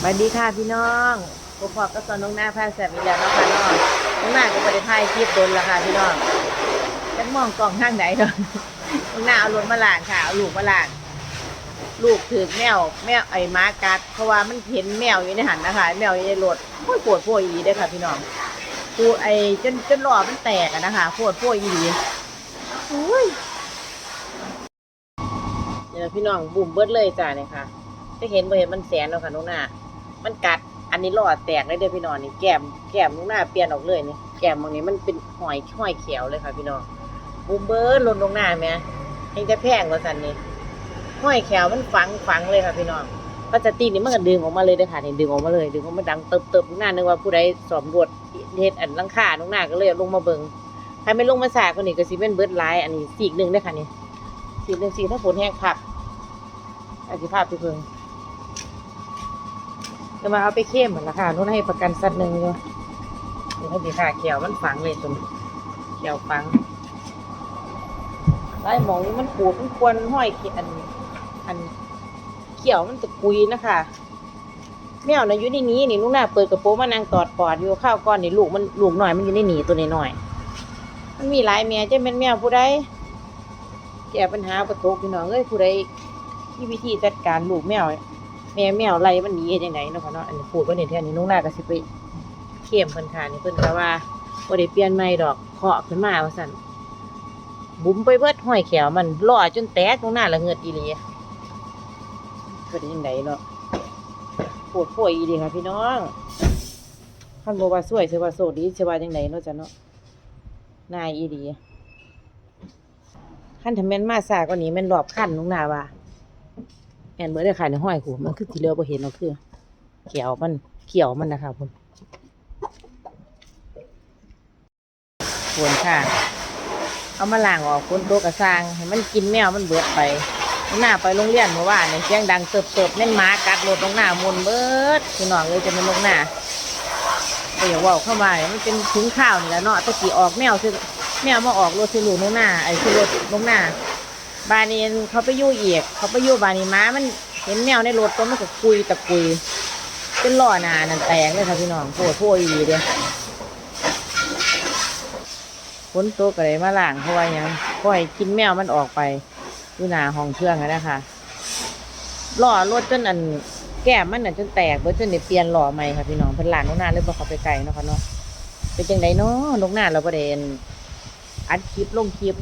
สวัสดีค่ะพี่น้องพวกพ่อก็สอนน้องหน้าพาแสบอีกแล้วนะคะน้องน้องหน้าก็ไปได้ถ่ายคลิปโดนละค่ะพี่น้องจะมองกล่องทางไหนเนาะน้องหน้าเอารถมาล้างค่ะเอาลูกมาล้างลูกถือแมวแมวไอ้ม้ากัดเพราะว่ามันเห็นแมวอยู่ในหันนะคะแมวอยู่ในรถโคตรปวดโพยอีเด้ค่ะ พี่น้องตัวไอ้จนจนหลอดมันแตกอะนะคะปวดโพยอีดีอุ้ยเนี่ยนะพี่น้องบุ่มเบิดเลยจ้าเนี่ยค่ะจะเห็นบ่เห็นมันแสนแล้วค่ะน้องหน้า มันกัด อันนี้หลอดแตกเลยเด้อพี่น้องนี่แก้มแก้มน้องหน้าเปลี่ยนออกเลยนี่แก้มตรงนี้มันเป็นหอยห้อยเขียวเลยค่ะพี่น้องบูมเบิร์ลนตรงหน้าแม่ยังจะแพงกว่าสันนี่ห้อยแขวมันฝังฝังเลยค่ะพี่น้องพลาสติกนี่มันก็ดึงออกมาเลยเด้อค่ะนี่ดึงออกมาเลย ดึงออกมาดังเติบเติบน้องหน้านึกว่าผู้ใดสอมรวดเฮ็ดอันลังคาน้องหน้าก็เลยลงมาเบิ่งใครไม่ลงมาสากคนนี้ก็สิเป็นเบิร์ดไลายอันนี้สีกหนึ่งเด้ค่ะนี่สีกหนึ่งสีถ้าฝนแห้งผักอันสิภาพไปเพิ่ง จะมาเอาไปเข้มเหมือนราคาโน้นให้ประกันสัตว์หนึ่งอยู่เดี๋ยให้ดีค่ะเขียวมันฝังเลยจนเขียวฝังไอ้หมองนี้มันปูดมันควรห้อยเขียนอันเขียวมันตะกุยนะคะแมวนะอยู่ในนี้นี่ลูกหน้าเปิดกระโปรงมานางตอดปอดอยู่ข้าวก้อนนี่ลูกมันลูกหน่อยมันอยู่ในหนีตัวน้อย มันมีหลายแม่จะเป็นแมวผู้ใดแก้ปัญหาประตูพี่น้องเอ้ยผู้ใดที่วิธีจัดการลูกแมว แม่แมวไรมันหนีเฮ็ดจังไดเนาะค่ะเนาะอันนี้พูดว่าเนี่ยแท้นี่น้องนาก็สิไปเข้มเพิ่นค่ะนี่เพิ่นก็ว่าบ่ได้เปลี่ยนใหม่ดอกเคาะขึ้นมาว่าซั่นบุ๋มไปเบิดห้อยแขวมันล่อจนแตกน้องนาละเงือดอีหลีเกิดจังไดเนาะปวดป่วยอีหลีค่ะพี่น้องคันบ่ว่าสวยสิว่าโสดดีสิว่าจังไดเนาะจ้ะเนาะนายอีหลีคันถ้าแม่นมาซากว่านี้แม่นรอบคันน้องนาว่า แอนเบิร์ดได้ขายในห้อยหูมันคือที่เลือบ่เห็นเราคือเขียวมันเขียวมันนะคะคุณควรค่ะ เอามาล้างออกคนโตกระซางให้มันกินแมวมันเบิดไปหน้าไปโรงเรียนเมื่อวานเนี่ยเสียงดังเติบเติบแม่นมากัดรถตรงหน้ามนเบิดพี่น้องเลยจะเป็นลงหน้าก็อย่าว่าเข้ามามันเป็นถุงข้าวนี่แหละเนาะตะกี้ออกแมวซื้อแมวมาออกรถซื้อลูกลงหน้าไอ้ซื้อรถลงหน้า บานนี้เขาไปยู่อียกเขาไปยู่บานนี้ม้ามันเห็นแมวในรถก็มันก็คุยตะกุยเป็นล่อหนานั่นแตกเลยค่ะพี่น้องโผล่โผล่อีเดียฝนตกอะไรมาล่างเพราะว่ายังปล่อยกินแมวมันออกไปอยู่หน้าห้องเครื่องนะคะล่อรถจนอันแก้มมันน่ะจนแตกเบิดจนได้เปลี่ยนหล่อใหม่ค่ะพี่น้องเพิ่นหลานนกหน้าเลยบ่เขาไปไกลเนาะค่ะเนาะเป็นจังไดเนาะนกหน้าเราประเด็นอัดคลิปลงคลิป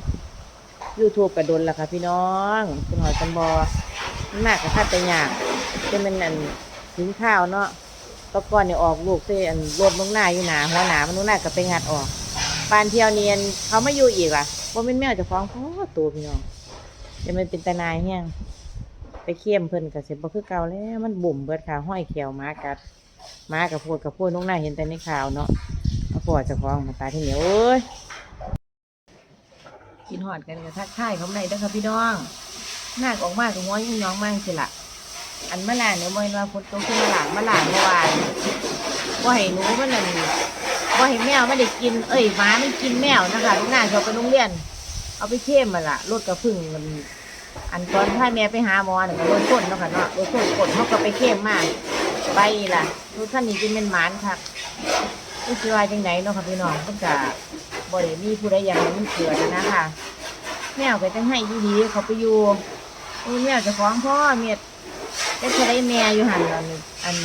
ยูทูบกระดนล่ะค่ะพี่น้องคุณหอยจันบอมากกับข้าแต่ยากจะเป็นอันถึงข้าวเนาะตะก้อนเนี่ยออกลูกเส้อันรวมลงหน้าอยู่หนาหัวหนามันลงหน้าก็ไปงัดออกปานเที่ยวเนียนเขาไม่อยู่อีกล่ะว่าเป็นแมวจะฟ้องพ่อตัวพี่น้องจะมันเป็นตานายแห้งไปเคี่ยมเพิ่นกับเสร็จบ่คือเก่าแล้วมันบุ่มเบิดขาห้อยเขียวหมากัดหมากับโพดกับโพดลงหน้าเห็นแต่ในข่าวเนาะมาปอดจะฟ้องมาตายที่เหนียวเอ้ย กินหอดกันกับทักทายเขาในเด้อค่ะพี่น้องหน้าออกมากกับหัวยิ่งน้องมากสิละอันมะลางเนี่ยมวยว่าฝนตขึ้นมาหลางมะลางเมื่อวานว่าให้หนูมันนั่นว่าให้แมวไม่ได้กิน เอ้ยหมาไมันกินแมวนะคะลูกหน้าเขาไปโรงเรียน เอาไปเข้มมาละรถกระพึ่งมัน อันตอนถ้าแม่ไปหาหมอเนี่ยรถก้นเนาะค่ะเนาะรถก้นกดเขาก็ไปเข้มมากไปล่ะรถท่านนี้กินเป็นหมานครับนี่คือว่าจังไหนเนาะค่ะพี่น้องเพิ่นกะ บ่ได้มีผู้ใดอยากมันเกิดนะนะคะ แมวก็จังให้ดีๆเขาไปอยู่โอ้แมวจะฟ้องพ่อเมียดได้แม่อยู่หันแล้วนี่อัน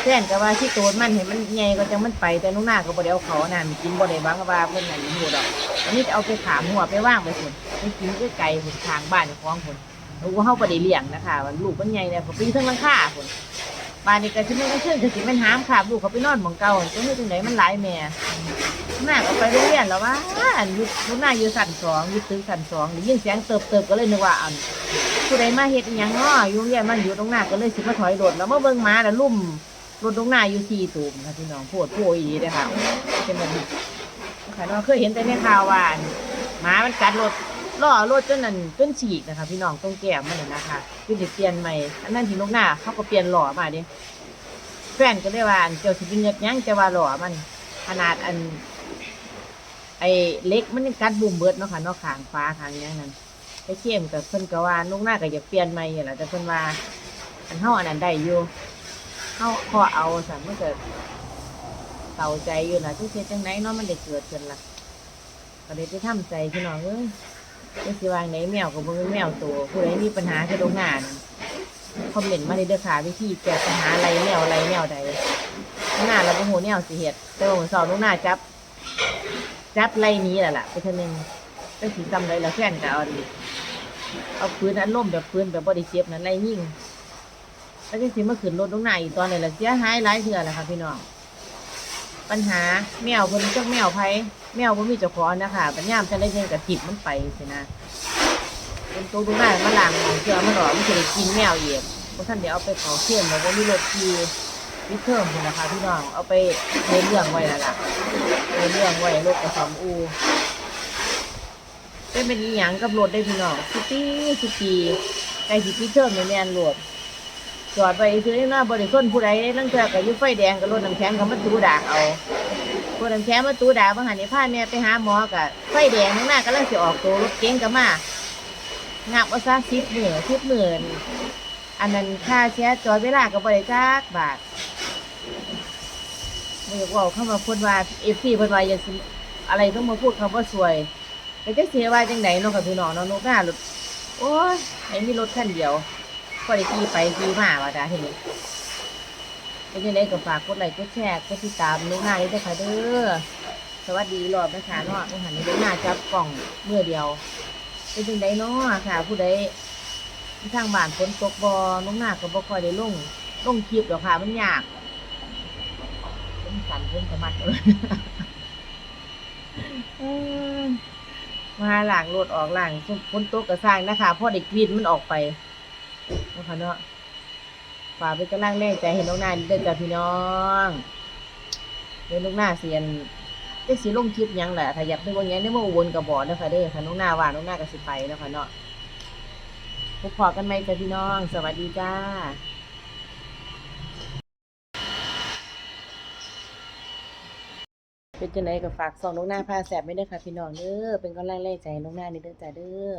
เพื่อนก็ว่าที่โตนมันเห็นมันใหญ่ก็จังมันไปแต่นุ่งหน้าก็บ่ได้เอาเขานั่นกินบ่ได้บังว่าเพิ่นน่ะอยู่หูดอกอันนี้จะเอาไปขามหัวไปว่างไปพุ่นไปกินไกลๆพุ่นทางบ้านเจ้าของพุ่นลูกเฮาบ่ได้เลี้ยงนะคะลูกมันใหญ่แล้วเขาปีนเทิงหลังคาพุ่น บ้านนี้ก็สิแม่นก็คือก็สิแม่นหามขาบลูกเขาไปนอนหมองเก่าจังเฮ็ดจังไดมันหลายแม่หน้าก็ไปโรงเรียนแล้วว่าอันอยุลูกหน้าอยู่สันสองอยู่ตึกสันสองได้ยินเสียงเติบเติบก็เลยนึกว่าอันผู้ใดมาเฮ็ดอิหยังเนาะอยู่โรงเรียนมันอยู่ตรงหน้าก็เลยสิมาถอยรถแล้วมาเบิ่งหมาแล้วลุ่มรถตรงหน้าอยู่สี่ตูมค่ะพี่น้องโพดโพอีเด้อค่ะเป็นแบบนี้ค่ะเนาะเคยเห็นแต่ในข่าวว่านหมามันกัดรถ ล้อรถจนนั่นจนฉีกนะคะ พี่น้องตรงแก้มันน่ะนะคะคือได้เปลี่ยนใหม่อันนั้นที่ลูกหน้าเขาก็เปลี่ยนหล่อมาด้แฟนก็เลยว่าอันเจ้าสิเป็นยักยังจะว่าหล่อมัน ขนาดอัน ไอ้เล็กมันยังกัดบุ่มเบิดเนาะค่ะนาะขางฟ้าขางหยังนั้นไปเข้มกับเพิ่นก็ว่าลูกหน้าก็อยากเปลี่ยนใหม่นี่แหละแต่เพิ่นว่าอันเฮาอันนั้นได้อยู่เฮาพอเอาสั่นมันก็เศร้าใจอยู่นะทุกเฮ็ดจังไดเนาะมันได้เกิดขึ้นล่ะก็เลยไปทำใจพี่น้องเอ้ย จะสิวางไหนแมวก็บ่เป็นแมวตัวผู้ใดมีปัญหาคือโรงงานคอมเมนต์มาได้เด้อค่ะวิธีแก้ปัญหาอะไรแนวอะไรแนวใดหน้าเราบ่ฮู้แนวสิเฮ็ดแต่ว่ามื้อเช้าลูกหน้าจับ จับไล่หนี้แหล้วล่ะไปเทื่อนึงจังสิจำได้แล้วแฟนก็เอาดิเอาปืนอันล่มแบบปืนแบบบ่ได้เจ็บนั่นไล่ยิ่งแล้วจังสิมาขึ้นรถตรงไหนอีกตอนนี้ละเสียหายหลายเทื่อแล้วค่ะพี่น้อง ปัญหาแมวเพิ่นจักแมวไผแมวบ่มีเจ้าของนะคะปัญญามจะได้เงินกับทิบมันไปสินะเป็นตัวตรงไหนมาล้างหมองเชื่อมันหรอมันสิได้กินแมวอีกบ่ทันเดี๋ยวเอาไปเผาเขี้ยนแล้วบ่มีรถขี่วิเพิ่มพุ่นนะคะพี่น้องเอาไปเลี้ยงเรื่องไว้แล้วล่ะเลี้ยงเรื่องไว้รถกระสอมอูเป็นเป็นอีหยังกับรถได้พี่น้องสุปีสุปีไกลสิพี่เพิ่มในแม่นรถ จอดไปซื้อหน้าบริสุทธิ์ผู้ใดลังเทื่อก็อยู่ไฟแดงก็รถน้ำแข็งก็มาตู้ดากเอารถน้ำแข็งมาตู้ดากบางหันนี่พาแม่ไปหาหมอก็ไฟแดงข้างหน้ากำลังสิออกตัวรถเก๋งก็มางับเอาซะสิบหมื่นสิบหมื่นอันนั้นค่าเสียจอดเวลาก็บบริจาคบาทไม่อยกเว่าเข้ามาพูดว่าเอฟซีพิ่นว่าอย่าอะไรต้องมาพูดคำว่าสวยแต่จะเสียว่าจังไหนเนาะกับพี่น้องเนาะนกหน้ารถโอ้ยไอ้มีรถคันเดียว ก็ได้ขี่ไปขี่มาว่าจ้าทีนี้เป็นยังไงก็ฝากกดไลค์กดแชร์กดติดตามลูกหน้าด้วยค่ะเด้อสวัสดีรอบนะคะเนาะลูกหันนี้ลูกหน้าจับกล่องเมื่อเดียวเป็นยังไงเนาะค่ะ ผู้ใดที่ทางบ้านฝนตกบอลูกหน้าก็บ่ค่อยได้ลงลงคลิปหรอกค่ะมันยากเป็นสันเป็นสมัดเลยมาหลังรถออกหลังฝนตกกระสร้างนะคะพ่อเด็กวินมันออกไป นะคะเนาะฝากเป็นกำลังแรงใจให้น้องนาเดินกับพี่น้องเดินลูกหน้าเสียนเจ๊สีลงคลิปยังแหละถ้าอยากไปเบนหยังได้มาอุบลกับบอกนะคะเด้อค่ะน้องนาว่าน้องนาก็สิไปนะคะเนาะพบพอกันไหมจ้ะพี่น้อง สวัสดีจ้าเป็นจังไดก็ฝากส่องน้องหน้าพาแสบไม่ได้ค่ะพี่น้องเด้อเป็นกำลังแรงใจให้น้องหน้านี่เด้อจ้าเด้อ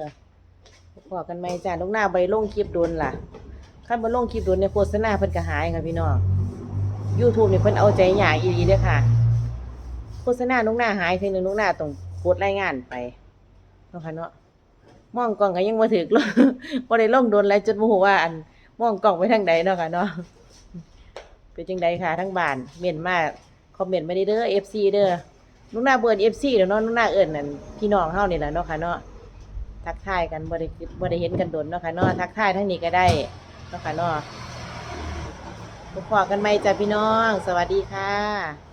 พอกันไหมจ้าลูกหน้าใบลงคลิปโดนล่ะขั้นบ่ลงคลิปโดนในยโฆษณาเพิ่นก็หายค่ะพี่น้อง YouTube นี่เพิ่นเอาใจหยาอีหลีเด้อค่ะโฆษณาลูกหน้าหายเพียงหนึงลูกหน้าต้องกดรายงานไปเนาะค่ะเนาะมองกล้องก็ยังบ่ถึกเลยบ่ได้ลงโดนแล้วจนบ่ฮู้ว่าอันมองกล้องไปทางใดเนาะค่ะเนาะเป็นจังใดค่ะทั้งบ้านเม่นมาคอมเมนต์มาได้เด้อ FC เด้อลูกหน้าเบิ่น FC เด้อเนาะลูกหน้าเอิ้นนั่นพี่น้องเฮานี่แหละเนาะค่ะเนาะ ทักทายกันบ่ได้บ่ได้เห็นกันโดนเนาะค่ะเนาะทักทายทั้งนี้ก็ได้เนาะค่ะเนาะพบกันใหม่จ้ะพี่น้อง สวัสดีค่ะ